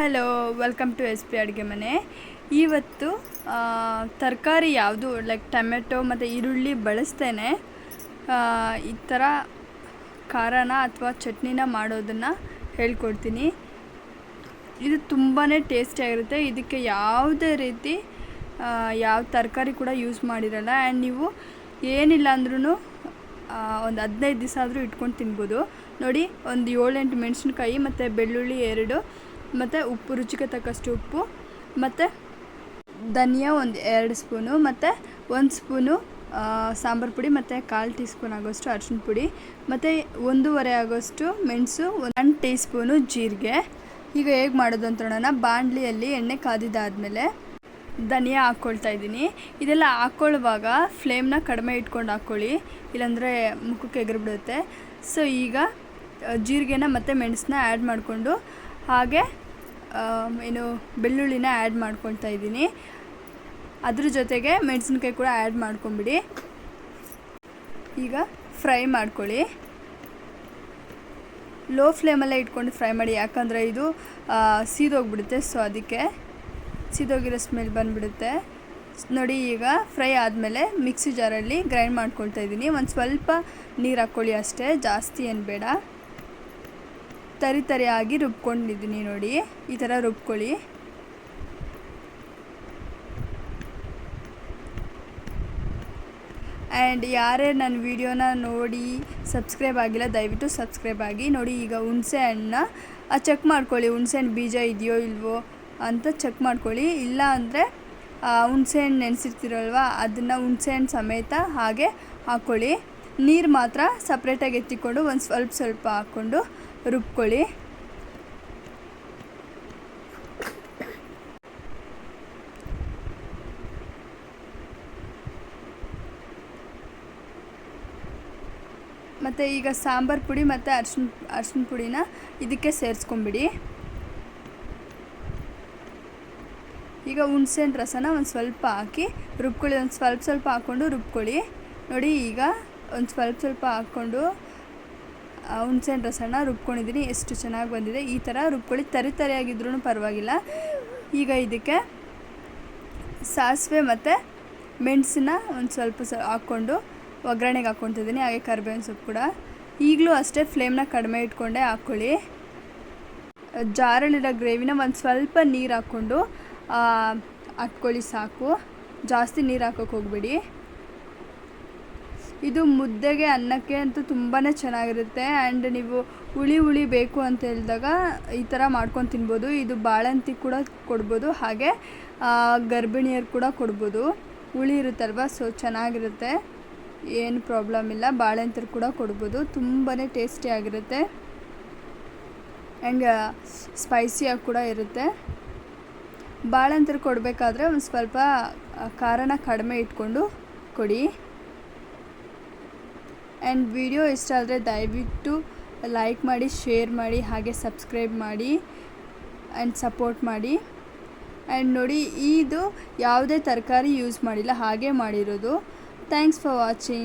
Hello welcome to S P ಅಡುಗೆ ಮನೆ ಇವತ್ತು ತರಕಾರಿ ಯಾವುದು? ಲೈಕ್ ಟೊಮೆಟೊ ಮತ್ತು ಈರುಳ್ಳಿ ಬಳಸ್ತೇನೆ. ಈ ಥರ ಖಾರನ ಅಥವಾ ಚಟ್ನಿನ ಮಾಡೋದನ್ನು ಹೇಳ್ಕೊಡ್ತೀನಿ. ಇದು ತುಂಬಾ ಟೇಸ್ಟಿಯಾಗಿರುತ್ತೆ ಇದಕ್ಕೆ ಯಾವುದೇ ರೀತಿ ಯಾವ ತರಕಾರಿ ಕೂಡ ಯೂಸ್ ಮಾಡಿರಲ್ಲ. ಆ್ಯಂಡ್ ನೀವು ಏನಿಲ್ಲ ಅಂದ್ರೂ ಒಂದು ಹದಿನೈದು ದಿವಸ ಆದರೂ ಇಟ್ಕೊಂಡು ತಿನ್ಬೋದು. ನೋಡಿ, ಒಂದು ಏಳೆಂಟು ಮೆಣಸಿನ್ಕಾಯಿ ಮತ್ತು ಬೆಳ್ಳುಳ್ಳಿ ಎರಡು ಮತ್ತು ಉಪ್ಪು, ರುಚಿಗೆ ತಕ್ಕಷ್ಟು ಉಪ್ಪು, ಮತ್ತು ಧನಿಯಾ ಒಂದು ಎರಡು ಸ್ಪೂನು, ಮತ್ತು ಒಂದು ಸ್ಪೂನು ಸಾಂಬಾರು ಪುಡಿ, ಮತ್ತು ಕಾಲು ಟೀ ಸ್ಪೂನ್ ಆಗೋಷ್ಟು ಅರ್ಶಿನ ಪುಡಿ, ಮತ್ತು ಒಂದೂವರೆ ಆಗೋಷ್ಟು ಮೆಣಸು, ಒಂದು ಟೀ ಸ್ಪೂನು ಜೀರಿಗೆ. ಈಗ ಹೇಗೆ ಮಾಡೋದು ಅಂತ ನೋಡೋಣ. ಬಾಣಲಿಯಲ್ಲಿ ಎಣ್ಣೆ ಕಾದಿದ್ದಾದಮೇಲೆ ಧನಿಯಾ ಹಾಕ್ಕೊಳ್ತಾ ಇದ್ದೀನಿ. ಇದೆಲ್ಲ ಹಾಕ್ಕೊಳ್ಳುವಾಗ ಫ್ಲೇಮ್ನ ಕಡಿಮೆ ಇಟ್ಕೊಂಡು ಹಾಕ್ಕೊಳ್ಳಿ, ಇಲ್ಲಾಂದರೆ ಮುಖಕ್ಕೆ ಎಗರ್ಬಿಡುತ್ತೆ. ಸೊ ಈಗ ಜೀರಿಗೆನ ಮತ್ತು ಮೆಣಸನ್ನ ಆ್ಯಡ್ ಮಾಡಿಕೊಂಡು ಹಾಗೆ ಏನು ಬೆಳ್ಳುಳ್ಳಿನ ಆ್ಯಡ್ ಮಾಡ್ಕೊಳ್ತಾ ಇದ್ದೀನಿ. ಅದ್ರ ಜೊತೆಗೆ ಮೆಣಸಿನ್ಕಾಯಿ ಕೂಡ ಆ್ಯಡ್ ಮಾಡ್ಕೊಂಬಿಡಿ. ಈಗ ಫ್ರೈ ಮಾಡ್ಕೊಳ್ಳಿ. ಲೋ ಫ್ಲೇಮಲ್ಲೇ ಇಟ್ಕೊಂಡು ಫ್ರೈ ಮಾಡಿ, ಯಾಕಂದರೆ ಇದು ಸೀದೋಗ್ಬಿಡುತ್ತೆ. ಸೊ ಅದಕ್ಕೆ ಸೀದೋಗಿರೋ ಸ್ಮೆಲ್ ಬಂದುಬಿಡುತ್ತೆ. ನೋಡಿ, ಈಗ ಫ್ರೈ ಆದಮೇಲೆ ಮಿಕ್ಸಿ ಜಾರಲ್ಲಿ ಗ್ರೈಂಡ್ ಮಾಡ್ಕೊಳ್ತಾ ಇದ್ದೀನಿ. ಒಂದು ಸ್ವಲ್ಪ ನೀರು ಹಾಕ್ಕೊಳ್ಳಿ ಅಷ್ಟೇ. ಜಾಸ್ತಿ ಏನು ಬೇಡ. ತರಿ ತರಿಯಾಗಿ ರುಬ್ಕೊಂಡಿದ್ದೀನಿ ನೋಡಿ. ಈ ಥರ ರುಬ್ಕೊಳ್ಳಿ. ಆ್ಯಂಡ್ ಯಾರೇ ನನ್ನ ವಿಡಿಯೋನ ನೋಡಿ ಸಬ್ಸ್ಕ್ರೈಬ್ ಆಗಿಲ್ಲ, ದಯವಿಟ್ಟು ಸಬ್ಸ್ಕ್ರೈಬ್ ಆಗಿ ನೋಡಿ. ಈಗ ಹುಣಸೆ ಹಣ್ಣ ಚೆಕ್ ಮಾಡ್ಕೊಳ್ಳಿ. ಹುಣಸೆ ಹಣ್ಣು ಬೀಜ ಇದೆಯೋ ಇಲ್ವೋ ಅಂತ ಚೆಕ್ ಮಾಡ್ಕೊಳ್ಳಿ. ಇಲ್ಲ ಅಂದರೆ ಹುಣಸೆ ಹಣ್ಣು ನೆನೆಸಿರ್ತೀರಲ್ವ, ಅದನ್ನು ಹುಣಸೆ ಹಣ್ಣು ಸಮೇತ ಹಾಗೆ ಹಾಕ್ಕೊಳ್ಳಿ ನೀರು ಮಾತ್ರ ಸಪ್ರೇಟಾಗಿ ಎತ್ತಿಕೊಂಡು ಒಂದು ಸ್ವಲ್ಪ ಸ್ವಲ್ಪ ಹಾಕ್ಕೊಂಡು ರುಬ್ಕೊಳ್ಳಿ. ಮತ್ತು ಈಗ ಸಾಂಬಾರು ಪುಡಿ ಮತ್ತು ಅರ್ಶಿನ ಅರ್ಶಿನ ಪುಡಿನ ಇದಕ್ಕೆ ಸೇರಿಸ್ಕೊಂಬಿಡಿ ಈಗ ಹುಣ್ಸೆಹಣ್ಣು ರಸನ ಒಂದು ಸ್ವಲ್ಪ ಹಾಕಿ ರುಬ್ಕೊಳ್ಳಿ, ಒಂದು ಸ್ವಲ್ಪ ಸ್ವಲ್ಪ ಹಾಕ್ಕೊಂಡು ರುಬ್ಕೊಳ್ಳಿ. ನೋಡಿ ಈಗ ಒಂದು ಸ್ವಲ್ಪ ಸ್ವಲ್ಪ ಹಾಕ್ಕೊಂಡು ಹುಣ್ಸೆಹಣ್ಣು ರಸನ ರುಬ್ಕೊಂಡಿದ್ದೀನಿ. ಎಷ್ಟು ಚೆನ್ನಾಗಿ ಬಂದಿದೆ. ಈ ಥರ ರುಬ್ಕೊಳ್ಳಿ. ತರಿ ತರಿಯಾಗಿದ್ರೂ ಪರವಾಗಿಲ್ಲ. ಈಗ ಇದಕ್ಕೆ ಸಾಸಿವೆ ಮತ್ತು ಮೆಣಸನ್ನ ಒಂದು ಸ್ವಲ್ಪ ಸ, ಹಾಕ್ಕೊಂಡು ಒಗ್ಗರಣೆಗೆ ಹಾಕ್ಕೊತಿದ್ದೀನಿ ಹಾಗೆ ಕರ್ಬೇವಿನ ಸೊಪ್ಪು ಕೂಡ. ಈಗಲೂ ಅಷ್ಟೇ ಫ್ಲೇಮ್ನ ಕಡಿಮೆ ಇಟ್ಕೊಂಡೆ ಹಾಕ್ಕೊಳ್ಳಿ. ಜಾರಲ್ಲಿರೋ ಗ್ರೇವಿನ ಒಂದು ಸ್ವಲ್ಪ ನೀರು ಹಾಕ್ಕೊಂಡು ಹಾಕ್ಕೊಳ್ಳಿ ಸಾಕು. ಜಾಸ್ತಿ ನೀರು ಹಾಕೋಕೆ ಹೋಗ್ಬೇಡಿ. ಇದು ಮುದ್ದೆಗೆ ಅನ್ನಕ್ಕೆ ಅಂತೂ ತುಂಬಾ ಚೆನ್ನಾಗಿರುತ್ತೆ. ಆ್ಯಂಡ್ ನೀವು ಹುಳಿ ಹುಳಿ ಬೇಕು ಅಂತ ಹೇಳಿದಾಗ ಈ ಥರ ಮಾಡ್ಕೊಂಡು ತಿನ್ಬೋದು. ಇದು ಬಾಳಂತಿ ಕೂಡ ಕೊಡ್ಬೋದು. ಹಾಗೆ ಗರ್ಭಿಣಿಯರು ಕೂಡ ಕೊಡ್ಬೋದು. ಹುಳಿ ಇರುತ್ತಲ್ವ, ಸೊ ಚೆನ್ನಾಗಿರುತ್ತೆ. ಏನು ಪ್ರಾಬ್ಲಮ್ ಇಲ್ಲ. ಬಾಳೆಂತರು ಕೂಡ ಕೊಡ್ಬೋದು. ತುಂಬಾ ಟೇಸ್ಟಿಯಾಗಿರುತ್ತೆ ಆ್ಯಂಡ್ ಸ್ಪೈಸಿಯಾಗಿ ಕೂಡ ಇರುತ್ತೆ. ಬಾಳೆಂತರು ಕೊಡಬೇಕಾದ್ರೆ ಒಂದು ಸ್ವಲ್ಪ ಖಾರನ ಕಡಿಮೆ ಇಟ್ಕೊಂಡು ಕೊಡಿ. ಆ್ಯಂಡ್ ವಿಡಿಯೋ ಇಷ್ಟ ಆದರೆ ದಯವಿಟ್ಟು ಲೈಕ್ ಮಾಡಿ, ಶೇರ್ ಮಾಡಿ, ಹಾಗೆ ಸಬ್ಸ್ಕ್ರೈಬ್ ಮಾಡಿ ಆ್ಯಂಡ್ ಸಪೋರ್ಟ್ ಮಾಡಿ. ಆ್ಯಂಡ್ ನೋಡಿ, ಇದು ಯಾವುದೇ ತರಕಾರಿ ಯೂಸ್ ಮಾಡಿಲ್ಲ, ಹಾಗೆ ಮಾಡಿರೋದು. Thanks for watching.